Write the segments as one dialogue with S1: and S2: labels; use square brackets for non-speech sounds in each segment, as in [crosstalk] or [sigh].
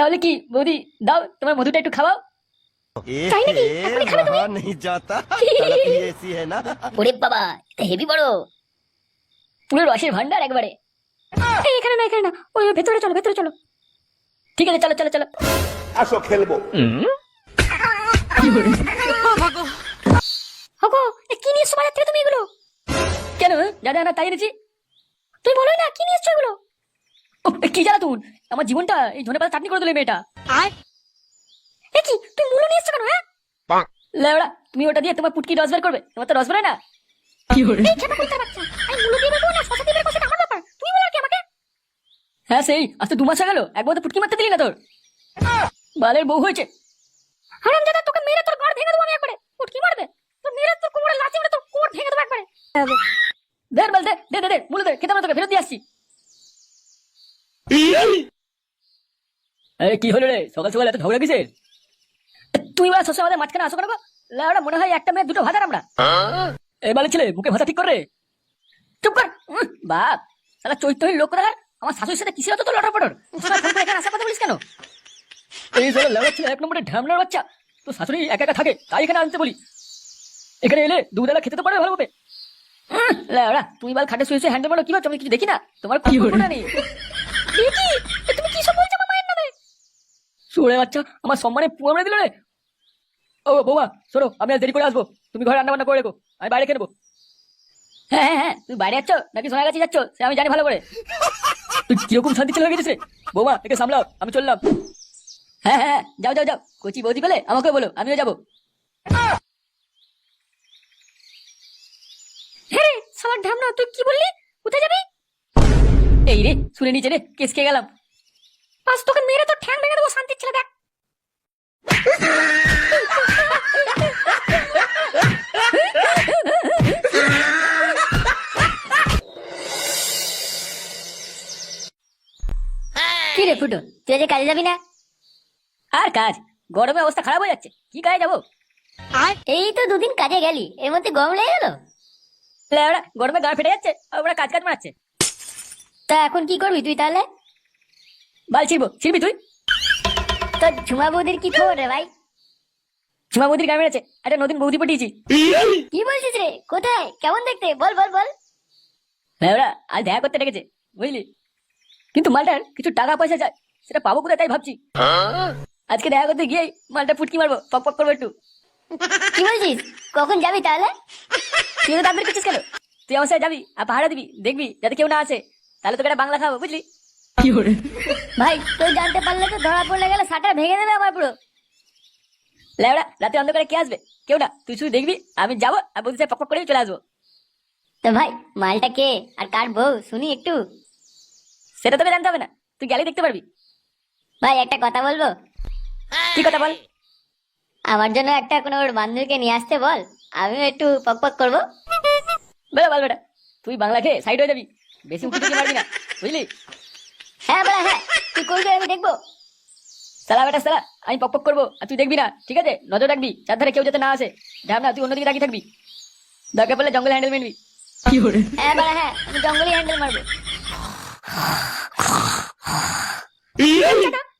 S1: তাহলে কি বৌদি দাও তোমার মধুটা একটু খাওয়াও তাই নাকি? এখনই খাবে তুমি?
S2: रहा नहीं जाता तड़प ही ऐसी है ना
S1: ওরে বাবা এটা হেভি বড় পুরো রসের ভান্ডার একবারে এই, এখানে না এখানে না ওই ওই ভেতরে চলো ভেতরে চলো ঠিক আছে চলো চলো চলো
S3: আসো খেলবো
S1: হগো এ কি নিয়ে এসছো বাজার থেকে তুমি এগুলো কেন যা যা না তাই এনেছি তুই বলোই না কি নিয়ে এসছো এগুলো উফ, এ কি জ্বালা তুই? আমার জীবনটা এই ধনে পাতা চাটনি করে দিলে মেয়েটা। এ কি? তুই মূলো নিয়ে এসছো কেন হ্যাঁ? লেওড়া তুমি ওটা দিয়ে তোমার পুটকি রস বের করবে। তোমার তো রস বেরোয় না? এই খেপা কুত্তার বাচ্চা আমি মূলো দিয়ে বের করব না শশা দিয়ে বের এটা আমার ব্যাপার। তুমি বলো কি আমাকে। হ্যাঁ সেই আজ তো দু মাস হয়ে গেল একবার তো পুটকি মারতে দিলি না তোর। বালের বউ হয়েছে। হারাম দাদা তোকে মেরে তোর ঘর ভেঙে দেবো আমি একবারে। পুটকি মারবে? তোর মেরে তোর কোমরে লাথি মেরে তোর কোমর ভেঙে দেবো একবারে। দে বল। দে দে দে দে মুলো দে খেতে তোকে ফেরত দিয়ে আসছি। [laughs] আরে কি হলো রে? সকাল সকাল এত ঝগড়া কিসের? তুই বা সবসময় আমাদের মাঝখানে আসো কেন? লাউড়া মনে হয় একটা মেয়ে দুটো ভাতার আমরা। এবারে ছেলে মুখে ভাষা ঠিক করে চুপ কর। বাপ সালা চৈত্রহীন আমার শাশুড়ির সাথে কিসের তো লটর পটর? এখানে আসার কথা বলিস কেন? এই ছেলে এক নম্বরে ঢ্যামনার বাচ্চা। তো শাশুড়ি একা একা থাকে তাই এখানে আনতে বলি। এখানে এলে দুবেলা খেতে তো পারবে ভালোভাবে তুমি বাল খাটে শুয়ে শুয়ে হ্যান্ডেল মারো কি ভাবছ আমি কিছু দেখি না? তোমার কি না নেই দেখি এ তুমি কি সব বলছো আমার মায়ের নামে শুয়ে বাচ্চা আমার সম্মানে পুরো মেরে দিল রে। ও বৌমা শোনো আমি আজ দেরি করে আসব। তুমি ঘরে রান্না বান্না করে রেখো আমি বাইরে খেয়ে নেব। হ্যাঁ হ্যাঁ হ্যাঁ তুমি বাইরে যাচ্ছ? নাকি সোনার কাছে যাচ্ছ? সে আমি জানি ভালো করে। তুই কীরকম শান্তি হয়ে গেছিস বৌমা একে সামলাও আমি চললাম। হ্যাঁ হ্যাঁ হ্যাঁ, যাও যাও যাও। কচি বৌদি পেলে আমাকে বলো আমিও যাব। হ্যাঁ ঢামনা তুই কি বললি? কোথায় যাবি? এই রে শুনে নিচে রে কেস খেয়ে গেলাম। আজ তোকে কি রে ফুটো তুই আজ কাজে যাবি না? আর কাজ গরমে অবস্থা খারাপ হয়ে যাচ্ছে কি কাজে যাব? আর? এই তো দুদিন কাজে গেলি এর মধ্যে গরম লেগে গেল? লেওড়া গরমে গা ফেটে যাচ্ছে আর ওরা কাজ কাজ মারাচ্ছে। তা এখন কি করবি তুই তাহলে? বাল ছিড়বো ছিড়বি তুই? তোর ঝুমা বৌদির কি খবর রে ভাই? ঝুমা বৌদির গ্রামে আছে একটা নতুন বৌদি পাঠিয়েছি কি বলছিস রে কোথায়? কেমন দেখতে? বল বল বল। লেওড়া আজ দেখা করতে ডেকেছে বুঝলি? কিন্তু মালটার কিছু টাকা পয়সা চাই সেটা পাবো কোথায় তাই ভাবছি। আজকে দেখা করতে গিয়ে মালটা ফুটকি মারবো পক পক করব একটু। কি বলছিস? কখন যাবি তাহলে? তুই তো তাদের করছিস কেন? তুই আমার সাথে যাবি আর পাহাড়া দিবি দেখবি যাতে কেউ না আসে। তাহলে তোকে একটা বাংলা খাব বুঝলি? ভাই তুই জানতে পারলে তো ধরা পড়লে গেলে সাটা ভেঙে দেবে আমার পুরো। লেবড়া রাতে অন্ধকারে কে আসবে? কেউ না। তুই শুধু দেখবি আমি যাব আর বলতে পক পক করে চলে আসব। তো ভাই মালটা কে? আর কার বউ? শুনি একটু। সেটা তোকে জানতে হবে না। তুই গেলেই দেখতে পারবি। ভাই একটা কথা বলব? কি কথা বল? আমার জন্য একটা কোনো ওর বান্ধবীকে নিয়ে আসতে বল। আমিও একটু পক পক করব। বেড়া বল বেটা। তুই বাংলা খেয়ে সাইড হয়ে যাবি। বেশি উঠে দিতে পারবি না। বুঝলি? হ্যাঁ বেড়া হ্যাঁ। তুই করবি আমি দেখব? সালা বেটা সালা আমি পক পক করব আর তুই দেখবি না ঠিক আছে? নজর রাখবি চারধারে কেউ যাতে না আসে। ঢাব না তুই অন্যদিকে তাকিয়ে থাকবি। দরকার পড়লে জঙ্গলে হ্যান্ডেল মেনবি। হ্যাঁ বেড়া হ্যাঁ। আমি জঙ্গলে হ্যান্ডেল মারবো।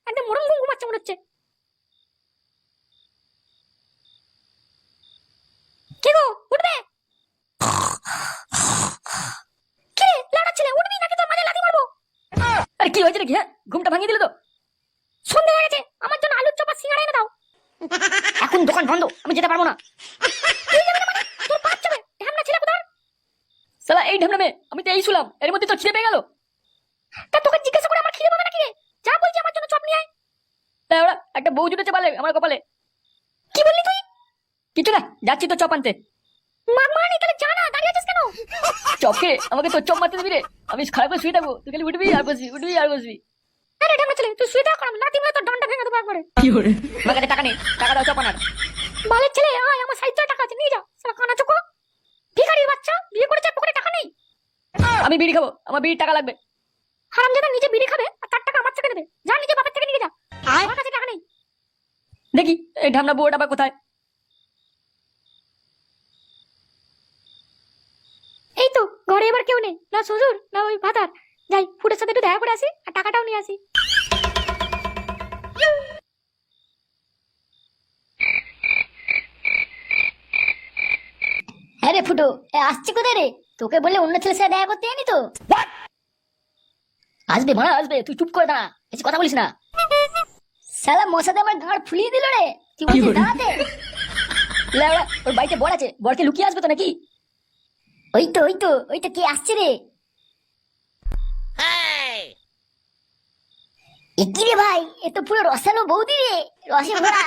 S1: একটা মোরম ঘুম ঘুমাচ্ছে মনে হচ্ছে কে গো উঠবে কে লাড়া ছেলে মাঝে লাথি মারবো আরে কি হয়েছে হ্যাঁ ঘুমটা ভাঙিয়ে দিলে তো সন্ধে আমার জন্য আলুর চপা সিঙ্গাড়া এনে দাও এখন দোকান বন্ধ আমি যেতে পারব না তোর সালা এই ঢামনা আমি তো এই শুলাম এর মধ্যে তো খিদে পেয়ে গেল তা তোকে জিজ্ঞাসা করে আমার খিদে পাবে নাকি রে যা বলছি আমার জন্য চপ নিয়ে আয় তা ওরা একটা বউ জুটেছে পালে আমার কপালে। কি বললি তুই? কিছু না যাচ্ছি তো চপ আনতে। মারমানি তাহলে জানা দাঁড়িয়ে আছিস কেন? চপকে আমাকে তো চপ মারতে দিবি রে। আমি খারাপ করে শুয়ে থাকব। তুই খালি উঠবি আর বসবি উঠবি আর বসবি। আরে ঢামনা ছেলে তুই শুয়ে থাক লাথি মেরে তোর ডান্ডা ভেঙে দেবো একবারে। আমার কাছে টাকা নেই টাকা দাও চপ আনার। বালের ছেলে আয় আমার সাইড টাকা আছে নিয়ে যা। সালা কানা চোখো ভিখারির বাচ্চা বিয়ে করেছে পকেটে টাকা নেই। আমি বিড়ি খাব আমার বিড়ির টাকা লাগবে। হারামজাদা নিজে বিড়ি খাবে আর তার টাকা আমার থেকে দেবে। যা নিজে বাপের থেকে নিয়ে যা। দেখি এই ঢামনা কোথায়? এই তো ঘরে এবার কেউ নেই। না না ওই ভাতার যাই ফুটের সাথে একটু দেখা করে আসি আর টাকাটাও নিয়ে আসি। হ্যাঁ ফুটো আসছি কোথায় রে? তোকে বলে অন্য ছেলের সাথে দেখা করতে তো? আসবে মারা আসবে তুই চুপ করে দাঁড়া কথা বলিস না। সালা মশাতে আমার গাঁড় ফুলিয়ে দিল রে। তুই বলছিস দাঁড়াতে? লেওড়া ওর বাড়িতে বর আছে বরকে লুকিয়ে আসবে তো নাকি? ওই তো ওই তো ওই তো কে আসছে রে? কি রে ভাই এ তো পুরো রসালো বৌদি রে রসে ভরা।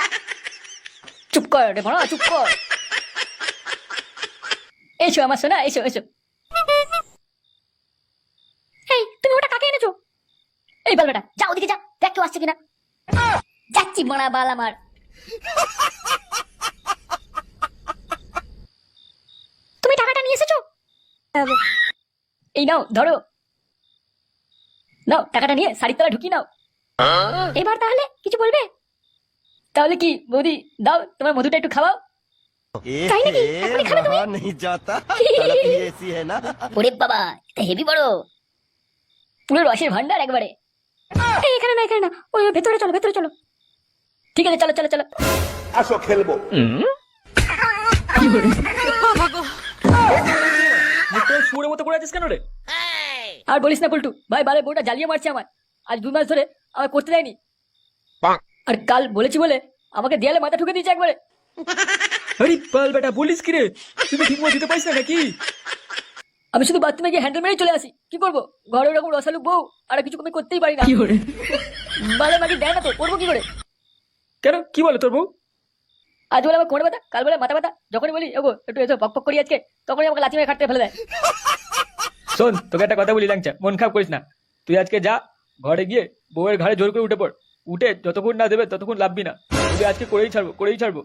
S1: চুপ কর রে ভরা চুপ কর। এসো আমার সোনা এসো এসো। এই তুমি ওটা কাকে এনেছো? এই বল বেটা যা ওদিকে যা দেখ কেউ আসছে কিনা। যাচ্ছি বোনা বাল আমার। তুমি টাকাটা নিয়ে এসেছ? হ্যাঁ এই নাও ধরো। নাও টাকাটা নিয়ে শাড়ির তলা ঢুকিয়ে নাও। এবার তাহলে কিছু বলবে? তাহলে কি বৌদি দাও তোমার মধুটা একটু খাওয়াও। বাবা বড়। রসের ভান্ডার একবারে। এখানে না এখানে না। ওই ভেতরে চলো ভেতরে চলো। ঠিক আছে চলো চলো চলো।
S3: আসো খেলব।
S4: মুখটা মতো পড়ে আছিস কেন রে?
S1: আর বলিস না পল্টু ভাই বারে বউটা জ্বালিয়ে মারছে আমার আজ দু মাস ধরে আমার করতে দেয়নি। আর কাল বলেছি বলে আমাকে দেয়ালে মাথা ঠুকে দিয়েছে একবারে।
S4: আরে পাল বেটা বলিস কি রে? তুমি ঠিক মতো দিতে পারিস না নাকি?
S1: আমি শুধু বাথরুমে গিয়ে হ্যান্ডেল মেরেই চলে আসি। কি করব? ঘরে ওরকম রসালু বউ আর কিছু আমি করতেই পারি না। কি করে? বালে মাকে দেয় না তো করব কি করে?
S4: কেন? কি বলে তোর বউ?
S1: আজ বলে আমার কোমরে ব্যথা কাল বলে মাথা ব্যথা যখনই বলি এগো একটু এসো পক পক করি আজকে তখনই আমাকে লাথি মেরে খাটতে ফেলে দেয়।
S4: শোন তোকে একটা কথা বলি ল্যাংচা মন খারাপ করিস না। তুই আজকে যা ঘরে গিয়ে বউয়ের ঘাড়ে জোর করে উঠে পড়। উঠে যতক্ষণ না দেবে ততক্ষণ লাভবি না। তুই আজকে করেই ছাড়বো করেই ছাড়বো।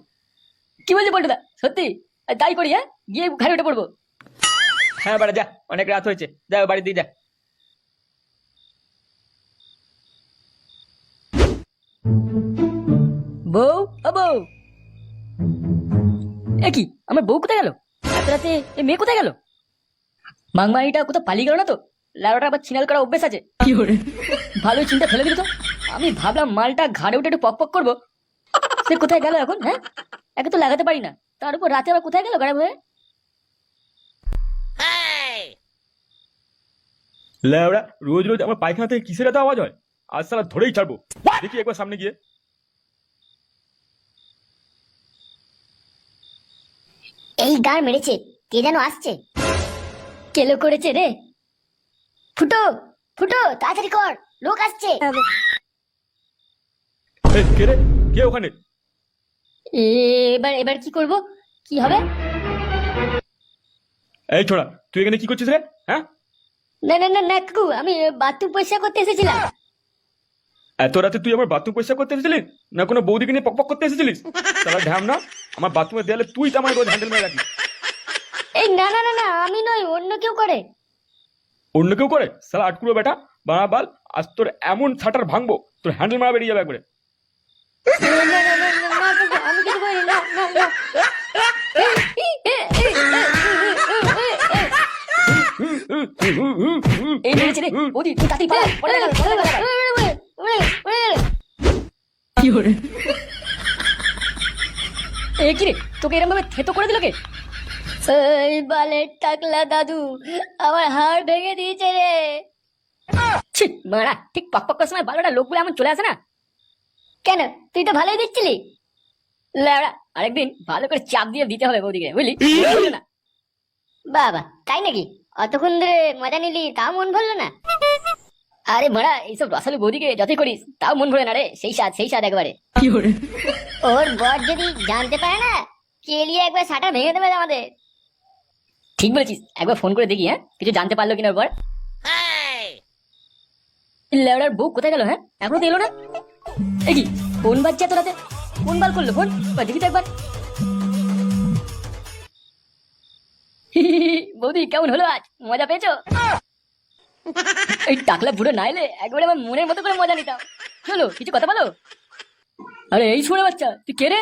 S1: কি বলছি পল্টুদা সত্যি? তাই করি হ্যাঁ? গিয়ে ঘাড়ে উঠে পড়ব।
S4: হ্যাঁ বাড়া যা অনেক রাত হয়েছে। যা বাড়ি দিয়ে যা।
S1: বউ? ও বউ। এ কি আমার বউ কোথায় গেল? এত রাতে এ মেয়ে কোথায় গেল? মাংমারিটা কোথাও পালিয়ে গেল না তো? লাড়াটা আবার ছিনাল করা অভ্যেস আছে। কি করে ভালোই চিন্তা ফেলে দিল তো। আমি ভাবলাম মালটা ঘাড়ে উঠে একটু পক পক করব। সে কোথায় গেল এখন হ্যাঁ? একে তো লাগাতে পারি না। তার উপর রাতে আবার কোথায় গেল গাড়ি হয়ে
S4: ল্যাওড়া রোজ রোজ আমার পায়খানা থেকে কিসের এত আওয়াজ হয়? আজ সালা ধরেই ছাড়বো। দেখি একবার সামনে গিয়ে।
S1: এই গান মেরেছে কে যেন আসছে? কেলো করেছে রে। ফুটো ফুটো তাড়াতাড়ি কর লোক আসছে।
S4: কে রে? কে ওখানে?
S1: এবার এবার কি করব? কি হবে?
S4: এই ছোড়া তুই এখানে কি করছিস রে? হ্যাঁ?
S1: না না না না কাকু আমি বাথরুম পরিষ্কার করতে এসেছিলাম।
S4: এত রাতে তুই আমার বাথরুম পরিষ্কার করতে এসেছিলিস না কোনো বৌদিকে নিয়ে পকপক করতে এসেছিলিস তাহলে ঢ্যাম না আমার বাথরুমের দেয়ালে তুই তো আমার রোজ হ্যান্ডেল মেরে রাখিস
S1: এই না না না না আমি নই অন্য কেউ করে
S4: অন্য কেউ করে সালা আটকুলো বেটা বাড়া বাল আজ তোর এমন ছাটার ভাঙবো তোর হ্যান্ডেল মারা বেরিয়ে যাবে একবারে
S1: না, না, না, না, না, না, কাকু, আমি কিছু করিনি না না না এই মেরেছে রে ওদি তুই তাড়াতাড়ি পালা পড়ে গেল এ কি রে? তোকে এরকম ভাবে থেতো করে দিল কে? এই বালের টাকলা দাদু আমার হাড় ভেঙে দিয়েছে রে। ছি মারা ঠিক পক পক সময় ভালোটা লোকগুলো এমন চলে আসে না? কেন? তুই তো ভালোই দিচ্ছিলি আরেকদিন ভালো করে চাপ দিয়ে দিতে হবে বৌদিকে বুঝলি? না। বাবা তাই নাকি? অতক্ষণ ধরে মজা নিলি তাও মন ভরলো না? আরে মারা এইসব রসালু বৌদিকে যতই করিস তাও মন ভরে না রে। সেই স্বাদ সেই স্বাদ একবারে। ওর বর যদি জানতে পারে না কেলিয়ে একবার সাটা ভেঙে দেবে আমাদের? ঠিক বলেছিস একবার ফোন করে দেখি হ্যাঁ? কিছু জানতে পারল কিনা ওর লেওড়ার বউ কোথায় গেল হ্যাঁ? এখনও তো এলো না? এই কি ফোন বাজছে এত রাতে কোন বাল করল ফোন দেখি তো একবার। বৌদি কেমন হলো আজ? মজা পেয়েছ? এই টাকলা বুড়ো না এলে একবারে আমার মনের মতো করে মজা নিতাম। চলো কিছু কথা বলো? আরে এই শুনে বাচ্চা তুই কে রে?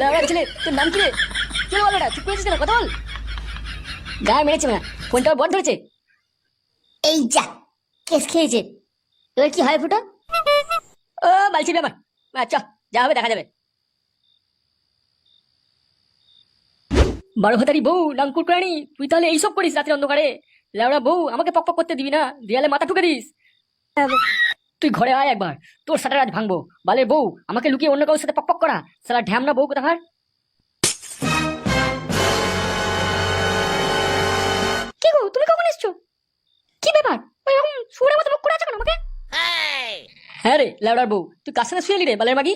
S1: লাউড়া ছেলে তোর নাম কি রে? চলো বলো না চুপ করেছিস না কথা বল। গায়ে মেরেছে না ফোনটা বন্ধ ধরেছে এই যা কেস খেয়েছে। এবার কি হয় ফুটো? ও বালছি ব্যাপার। আচ্ছা যা হবে দেখা যাবে। বারো ভাতারি বউ নাঙ্কুর প্রাণী তুই তাহলে এইসব করিস রাতের অন্ধকারে? লেওড়া বউ আমাকে পক পক করতে দিবি না? দেয়ালে মাথা ঠুকে দিস। তুই ঘরে আয় একবার তোর সাথে আজ ভাঙবো। বালের বউ আমাকে লুকিয়ে অন্য কারোর সাথে পক পক করা। সালা ঢ্যামনা বউ কোথাকার কি গো তুমি কখন এসছো? কি ব্যাপার? ওই রকম শুয়োরের মতো মুখ করে আছো কেন আমাকে? হ্যাঁ রে লেওড়ার বউ তুই কার সাথে শুয়েলি রে বালের মাগি?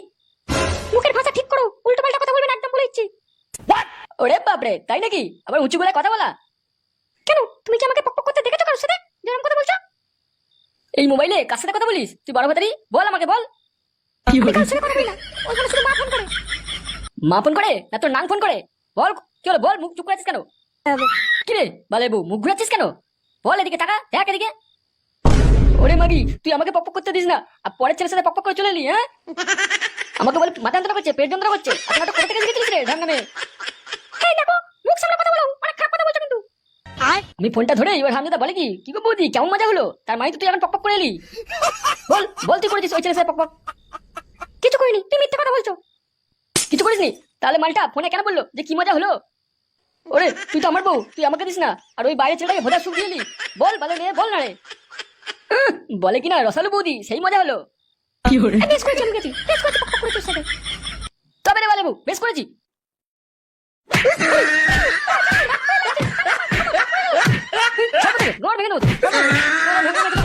S1: মুখের ভাষা ঠিক করো উল্টো পাল্টা কথা বলবেন একদম বলে দিচ্ছি। ওরে বাপরে তাই নাকি? আবার উঁচু গলায় কথা বলা কেন তুমি কি আমাকে পক পক করতে দেখেছ কারোর সাথে যেরকম কথা বলছো এই মোবাইলে কার সাথে কথা বলিস? তুই বড় ভাতারি বল আমাকে বল। কি হলো কার সাথে কথা বলি না ওখানে শুধু মা ফোন করে। মা ফোন করে? না তোর নাং ফোন করে? বল কি হলো বল মুখ চুপ করে আছিস কেন? কি রে বালে বউ মুখ ঘুরাচ্ছিস কেন? বল এদিকে টাকা দেখ এদিকে। ওরে মাগি তুই আমাকে পক পক করতে দিস না। আর পরের ছেলের সাথে পক পক করে চলে এলি হ্যাঁ? আমাকে বলে মাথা যন্ত্রণা করছে পেট যন্ত্রণা করছে। আর তোমরা তো কোথা থেকে শিখেছিস রে ঢাঙ্গা মেয়ে এই দেখো মুখ সামনে কথা বলো আমি ফোনটা ধরে এবার হামদাদা বলে কি? কি গো বৌদি কেমন মজা হলো? তার মানে তো তুই এখন পক করে এলি। বল বল তুই করেছিস ওই ছেলের সাথে পক কিছু করিনি তুই মিথ্যা কথা বলছো। কিছু করিসনি? তাহলে মালটা ফোনে কেন বলল? যে কি মজা হলো? ওরে তুই তো আমার বউ তুই আমাকে দিস না। আর ওই বাইরে ছেলেটাকে ভোদার সুখ দিলি বল বলে মেয়ে বল না রে। বলে কিনা রসালু বৌদি সেই মজা হলো। বেশ করেছি আমি গেছি। বেশ করেছি পক পক সাথে। তবে রে বলে বউ বেশ করেছি। です。ゴールメガノーズ。